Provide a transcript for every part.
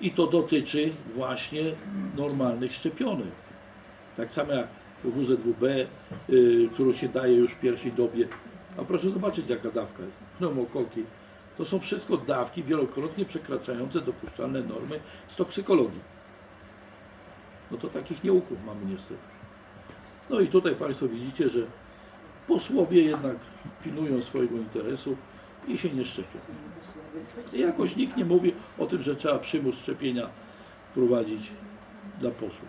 I to dotyczy właśnie normalnych szczepionek. Tak samo jak WZWB, y, którą się daje już w pierwszej dobie. A proszę zobaczyć, jaka dawka jest. Pneumokoki. To są wszystko dawki wielokrotnie przekraczające dopuszczalne normy z toksykologii. No to takich nieuków mamy niestety. No i tutaj Państwo widzicie, że posłowie jednak pilnują swojego interesu i się nie szczepią. I jakoś nikt nie mówi o tym, że trzeba przymus szczepienia prowadzić dla posłów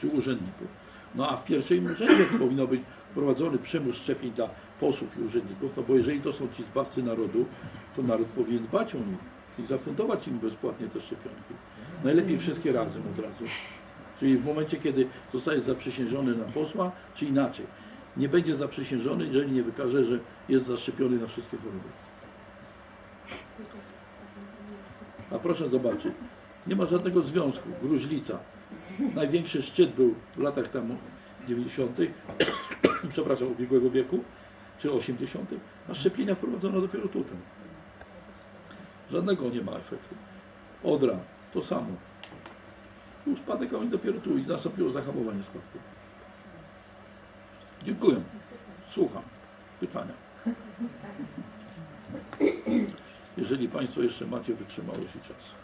czy urzędników. No a w pierwszym urzędzie powinno być wprowadzony przymus szczepień dla posłów i urzędników, no bo jeżeli to są ci zbawcy narodu, to naród powinien dbać o nich i zafundować im bezpłatnie te szczepionki. Najlepiej wszystkie razem od razu. Czyli w momencie, kiedy zostaje zaprzysiężony na posła, czy inaczej. Nie będzie zaprzysiężony, jeżeli nie wykaże, że jest zaszczepiony na wszystkie choroby. A proszę zobaczyć, nie ma żadnego związku. Gruźlica. Największy szczyt był w latach tam 90., przepraszam, ubiegłego wieku, czy 80., a szczepienia wprowadzono dopiero tutaj. Żadnego nie ma efektu. Odra, to samo. Był spadek, a oni dopiero tu i nastąpiło zahamowanie spadku. Dziękuję. Słucham. Pytania. Jeżeli Państwo jeszcze macie wytrzymałość i czas.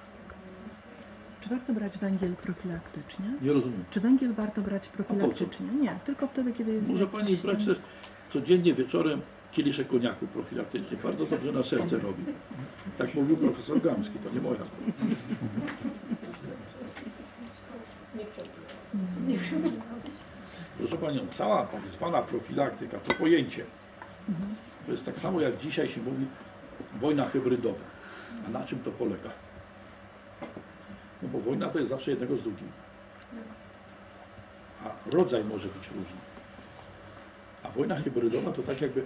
Czy warto brać węgiel profilaktycznie? Nie rozumiem. Czy węgiel warto brać profilaktycznie? Nie, tylko wtedy, kiedy jest. Może Pani brać też codziennie wieczorem kieliszek koniaku profilaktycznie. Bardzo dobrze na serce robi. Tak mówił profesor Gamski, to nie moja. Proszę Panią, cała tak zwana profilaktyka to pojęcie. To jest tak samo jak dzisiaj się mówi wojna hybrydowa. A na czym to polega? No bo wojna to jest zawsze jednego z drugim. A rodzaj może być różny. A wojna hybrydowa to tak jakby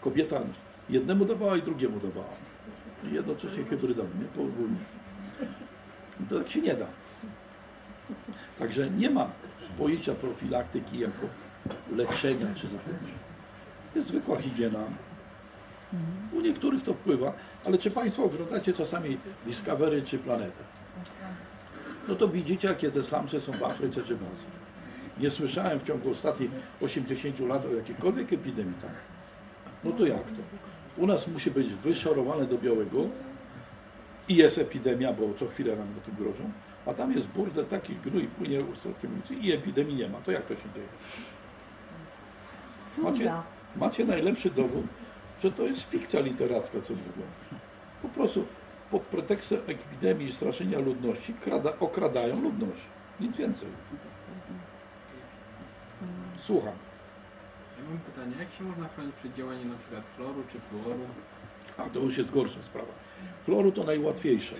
kobieta jednemu dawała i drugiemu dawała. I jednocześnie hybrydownie, nie podwójnie. I To tak się nie da. Także nie ma pojęcia profilaktyki jako leczenia czy zapewnienia. Jest zwykła higiena. U niektórych to wpływa, ale czy Państwo oglądacie czasami Discovery czy Planetę? No to widzicie, jakie te slamsy są w Afryce czy w Azji. Nie słyszałem w ciągu ostatnich 80 lat o jakiejkolwiek epidemii tak. No to jak to? U nas musi być wyszorowane do białego i jest epidemia, bo co chwilę nam o tym grożą, a tam jest burdel taki gnój płynie ustrojkiem ulicy i epidemii nie ma. To jak to się dzieje? Macie, macie najlepszy dowód, że to jest fikcja literacka, co mówią. Po prostu pod pretekstem epidemii i straszenia ludności krada, okradają ludność. Nic więcej. Słucham. Ja mam pytanie, jak się można chronić przed działaniem na przykład chloru czy fluoru? A to już jest gorsza sprawa. Chloru to najłatwiejsze.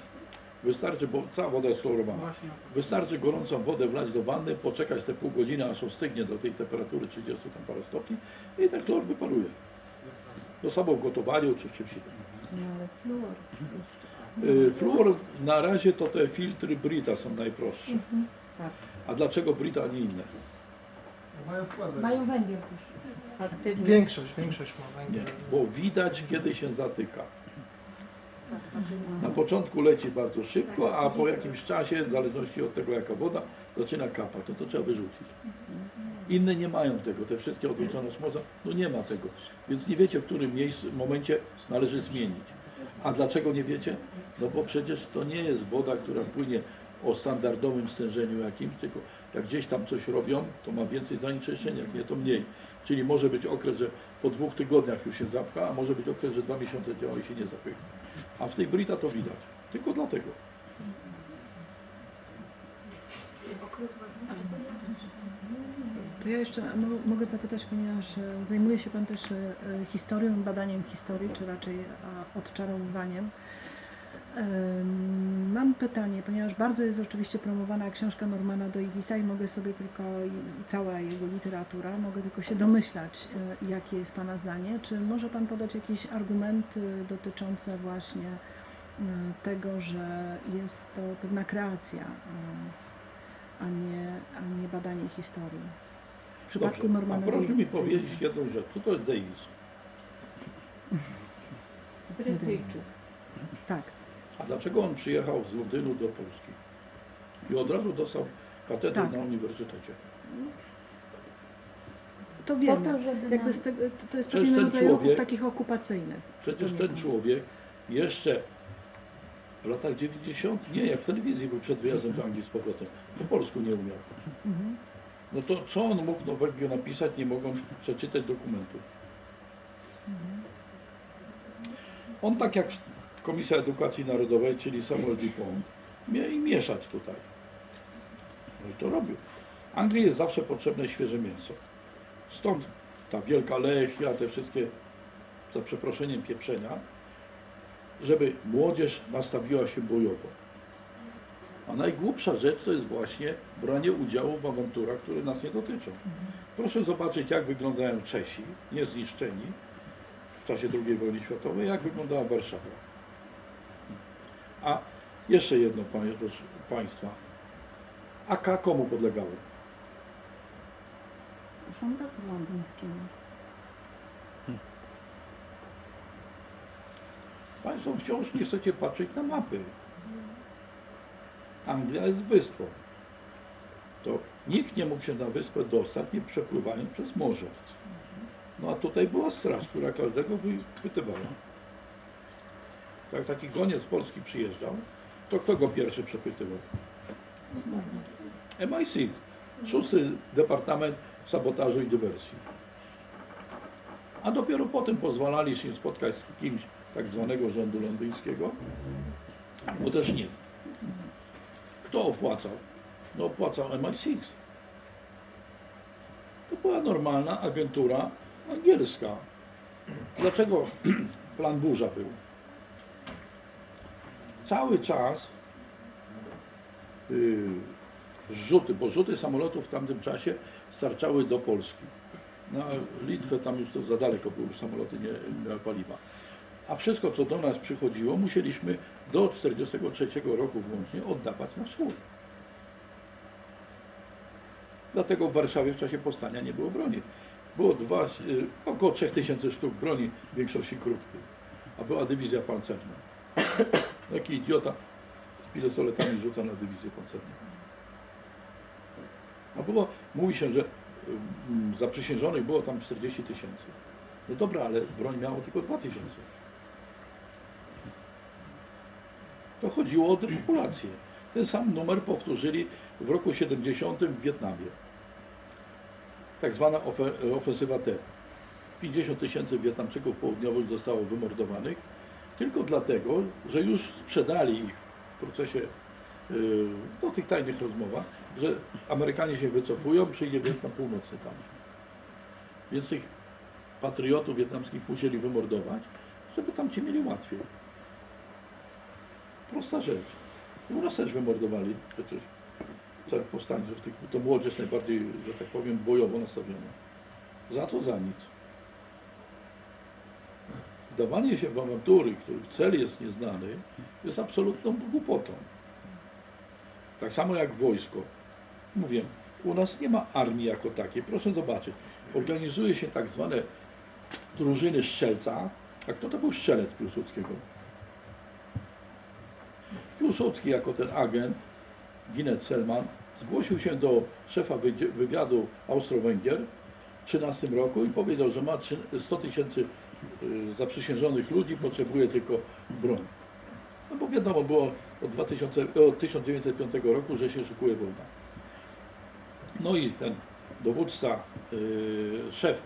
Wystarczy, bo cała woda jest chlorowana. Wystarczy gorącą wodę wlać do wanny, poczekać te pół godziny, aż ostygnie do tej temperatury 30 tam parę stopni i ten chlor wyparuje. To samo w gotowaniu czy w czymś innym. No, ale fluor. Y, Fluor na razie to te filtry Brita są najprostsze. Tak. A dlaczego Brita, a nie inne? Mają wkład. Mają węgiel też. Większość, większość ma Nie, węgiel. bo widać kiedy się zatyka. Na początku leci bardzo szybko, a po jakimś czasie, w zależności od tego jaka woda, zaczyna kapać. To, to trzeba wyrzucić. Inne nie mają tego, te wszystkie odwrócone osmoza, no nie ma tego. Więc nie wiecie w którym miejscu, momencie należy zmienić. A dlaczego nie wiecie? No bo przecież to nie jest woda, która płynie o standardowym stężeniu jakimś, tylko jak gdzieś tam coś robią, to ma więcej zanieczyszczeń, jak nie to mniej. Czyli może być okres, że po dwóch tygodniach już się zapcha, a może być okres, że dwa miesiące działa i się nie zapycha. A w tej Brita to widać. Tylko dlatego. To ja jeszcze mo- mogę zapytać, ponieważ e, zajmuje się Pan też e, historią, badaniem historii, czy raczej odczarowywaniem. Pytanie, ponieważ bardzo jest oczywiście promowana książka Normana Doivisa i mogę sobie tylko, i cała jego literatura, mogę tylko się domyślać, e, jakie jest Pana zdanie. Czy może Pan podać jakieś argumenty dotyczące właśnie e, tego, że jest to pewna kreacja, e, a nie, a nie badanie historii? W przypadku Dobrze. A Normana proszę mi Davisa. powiedzieć jedną rzecz. Co to jest Davis? Brytyjczyk. Tak. A dlaczego on przyjechał z Londynu do Polski? I od razu dostał katedrę Tak. na uniwersytecie. To wiemy. to, żeby Jakby nam... z tego, to jest Przecież pewien ten rodzaj ruchów człowiek- takich okupacyjnych. Przecież ten Poniekąd. człowiek jeszcze w latach 90, nie jak w telewizji był przed wyjazdem do Anglii z powrotem, po polsku nie umiał. Mhm. No to co on mógł nowego napisać, nie mogąc przeczytać dokumentów? On tak jak Komisja Edukacji Narodowej, czyli Samuel Dupont, miał i mieszać tutaj. No i to robił. Anglii jest zawsze potrzebne świeże mięso. Stąd ta wielka lechia, te wszystkie, za przeproszeniem, pieprzenia, żeby młodzież nastawiła się bojowo. A najgłupsza rzecz to jest właśnie branie udziału w awanturach, które nas nie dotyczą. Proszę zobaczyć, jak wyglądają Czesi, niezniszczeni w czasie II wojny światowej, jak wyglądała Warszawa. A jeszcze jedno, proszę Państwa. AK komu podlegało? Rządowi londyńskiemu. Państwo wciąż nie chcecie patrzeć na mapy. Anglia jest wyspą. To nikt nie mógł się na wyspę dostać, nie przepływając przez morze. No a tutaj była straż, która każdego wy- wytywała. Jak taki goniec Polski przyjeżdżał, to kto go pierwszy przepytywał? MI6, szósty Departament Sabotażu i Dywersji. A dopiero potem pozwalali się spotkać z kimś tak zwanego rządu londyńskiego, albo też nie. Kto opłacał? No opłacał MI6. To była normalna agentura angielska. Dlaczego plan burza był? Cały czas yy, zrzuty, bo rzuty samolotów w tamtym czasie starczały do Polski. Na Litwę tam już to za daleko, bo już samoloty nie miały paliwa. A wszystko, co do nas przychodziło, musieliśmy do 1943 roku włącznie oddawać na wschód. Dlatego w Warszawie w czasie powstania nie było broni. Było dwa, y, około 3000 sztuk broni, w większości krótkiej. A była dywizja pancerna. Taki idiota z pistoletami rzuca na dywizję pancerną. A było, mówi się, że mm, zaprzysiężonych było tam 40 tysięcy. No dobra, ale broń miało tylko 2000. To chodziło o depopulację. Ten sam numer powtórzyli w roku 70 w Wietnamie. Tak zwana ofe- ofensywa T. 50 tysięcy Wietnamczyków południowych zostało wymordowanych tylko dlatego, że już sprzedali ich w procesie no, tych tajnych rozmowach, że Amerykanie się wycofują, przyjdzie Wietnam Północny tam. Więc tych patriotów wietnamskich musieli wymordować, żeby tam ci mieli łatwiej. Prosta rzecz. U nas też wymordowali przecież całych powstańców, tych, to młodzież najbardziej, że tak powiem, bojowo nastawiona. Za to za nic. Wdawanie się w awantury, których cel jest nieznany, jest absolutną głupotą. Tak samo jak wojsko. Mówię, u nas nie ma armii jako takiej. Proszę zobaczyć, organizuje się tak zwane drużyny strzelca. A kto to był strzelec Piłsudskiego? Piłsudski jako ten agent, Ginet Selman, zgłosił się do szefa wywiadu Austro-Węgier w 13 roku i powiedział, że ma trzy- 100 tysięcy zaprzysiężonych ludzi, potrzebuje tylko broń. No bo wiadomo było od, 2000, od 1905 roku, że się szykuje wojna. No i ten dowódca, y, szef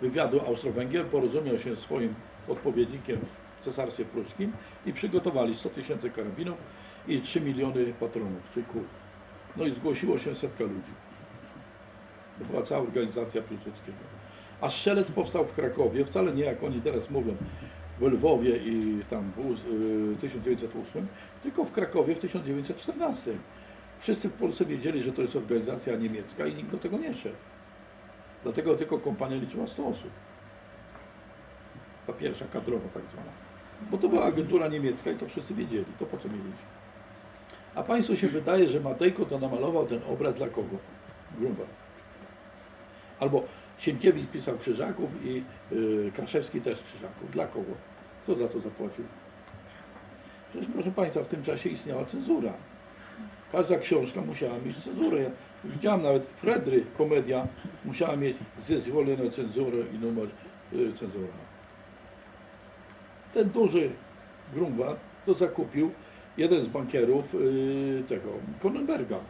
wywiadu Austro-Węgier porozumiał się swoim odpowiednikiem w Cesarstwie Pruskim i przygotowali 100 tysięcy karabinów i 3 miliony patronów, czy kul. No i zgłosiło się setka ludzi. To była cała organizacja Piłsudskiego. A strzelec powstał w Krakowie, wcale nie jak oni teraz mówią, w Lwowie i tam w ós- y, 1908, tylko w Krakowie w 1914. Wszyscy w Polsce wiedzieli, że to jest organizacja niemiecka i nikt do tego nie szedł. Dlatego tylko kompania liczyła 100 osób. Ta pierwsza kadrowa tak zwana. Bo to była agentura niemiecka i to wszyscy wiedzieli. To po co mieli? A Państwu się wydaje, że Matejko to namalował ten obraz dla kogo? Grunwald. Albo Sienkiewicz pisał Krzyżaków i y, Kraszewski też Krzyżaków. Dla kogo? Kto za to zapłacił? Przecież proszę Państwa, w tym czasie istniała cenzura. Każda książka musiała mieć cenzurę. Widziałem nawet Fredry, komedia, musiała mieć zezwolenie na cenzurę i numer y, cenzura. Ten duży Grunwald to zakupił jeden z bankierów y, tego Kronenberga.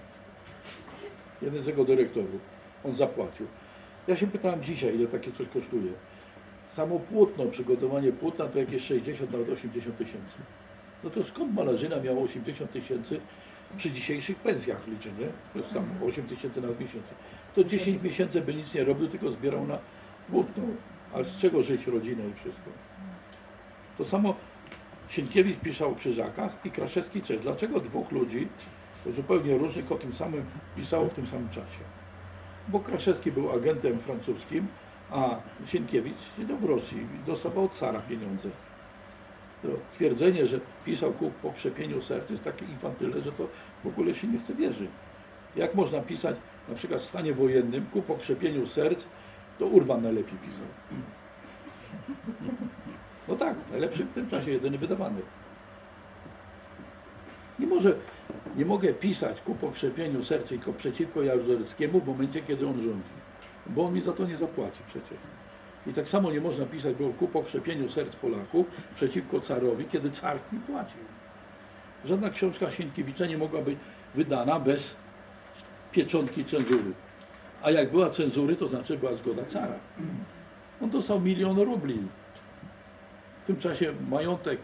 Jeden z jego dyrektorów. On zapłacił. Ja się pytałem dzisiaj, ile takie coś kosztuje. Samo płótno, przygotowanie płótna to jakieś 60, nawet 80 tysięcy. No to skąd malarzyna miała 80 tysięcy przy dzisiejszych pensjach liczę, nie? To jest tam 8 tysięcy na miesiąc. To 10 miesięcy by nic nie robił, tylko zbierał na płótno. Ale z czego żyć rodzinę i wszystko? To samo Sienkiewicz pisał o Krzyżakach i Kraszewski też. Dlaczego dwóch ludzi zupełnie różnych o tym samym pisało w tym samym czasie? Bo Kraszewski był agentem francuskim, a Sienkiewicz siedział w Rosji i dostawał od cara pieniądze. To twierdzenie, że pisał ku pokrzepieniu serc jest takie infantylne, że to w ogóle się nie chce wierzyć. Jak można pisać na przykład w stanie wojennym ku pokrzepieniu serc, to Urban najlepiej pisał. No tak, najlepszy w tym czasie, jedyny wydawany. Nie może, nie mogę pisać ku pokrzepieniu serc, tylko przeciwko Jaruzelskiemu w momencie, kiedy on rządzi. Bo on mi za to nie zapłaci przecież. I tak samo nie można pisać było ku pokrzepieniu serc Polaków przeciwko carowi, kiedy car mi płacił. Żadna książka Sienkiewicza nie mogła być wydana bez pieczątki cenzury. A jak była cenzury, to znaczy była zgoda cara. On dostał milion rubli. W tym czasie majątek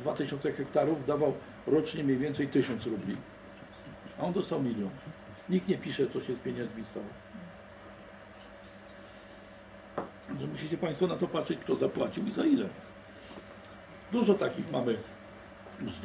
2000 hektarów dawał rocznie mniej więcej 1000 rubli. A on dostał milion. Nikt nie pisze, co się z pieniędzmi stało. Że musicie Państwo na to patrzeć, kto zapłacił i za ile. Dużo takich mamy